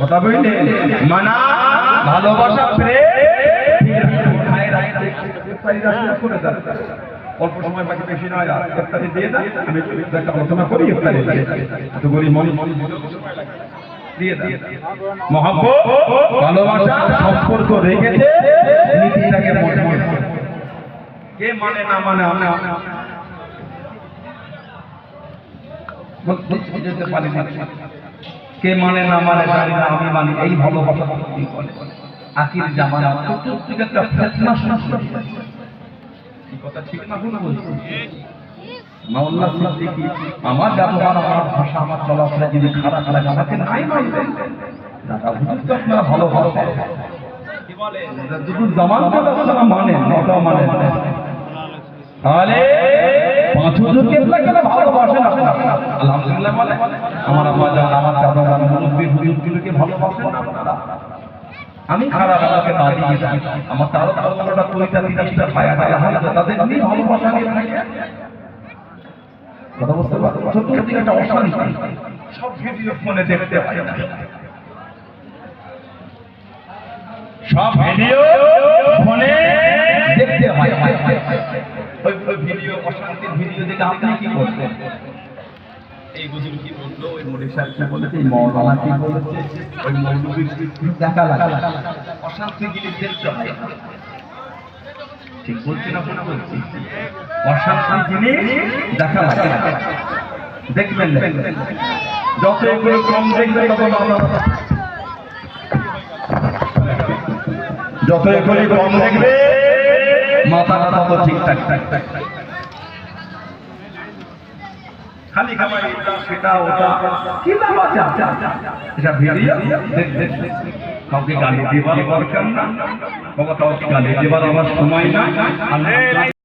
কথা বুঝলে মানা ভালোবাসা অল্প সময় বাকি বেশি নয় ইফতারি দিয়ে দেন আমি একটা আলোচনা করি ইফতারি এত করি মন দিয়ে দেন মহাব্বত ভালোবাসা সম্পর্ক রেখেছে, নীতিটাকে মনে মনে কে মানে না মানে আমরা যেতে পারি কে মানে না মানে জানি না, আমি মানি, এই ভালোবাসা করে আখির জামানা একটা ফেতনা আমার ব্যবহার, আমার ভাষা, আমার চলাফেরা যদি খারাপ লাগে আমাকে নাই আপনারা ভালো ভালো জামান কথা পাঁচ হুজুরকে আপনারা ভালোবাসেন আলহামদুলিল্লাহ বলে, আমার আম্মা জান আমার দাদা জান মুরব্বী হুজুরগুলোকে ভালোবাসেন আপনারা। আমি খারাপ আমাকে না দিয়ে আমার তারও পনেরোটা কুড়িটা তিরিশটা পায়া পায়া হয় তাদের নিয়ে ভালোবাসা নিয়ে থাকে কথা বুঝতে পারছ চতুর্দিকে একটা অশান্তি। সব ভিডিও ফোনে দেখতে পাই সব ভিডিও ভিডিও অশান্তির ভিডিও দেখে আপনি কি করতেন? এই হুজুর কি বলল? ওই মনির সাহেব কি বলেছে এই মৌলানা কি বলেছে? ওই মৌলবীর দেখা লাগে অশান্তি জিনিস দেখতে হয় ঠিক বলছি না ভুল বলছি অশান্তি জিনিস দেখা লাগে দেখবেন। যত এগুলো কম দেখবে তত ভালো যত এগুলি কম দেখবে মাথাটা তত ঠিকঠাক। থাকবে খালি খামাই এটা সেটা ওটা। কি আছে এটা ভিডিও? দেখ দেখ কাউকে গালি দেবার দরকার না। কাউকে গালি দেবার আমার সময় না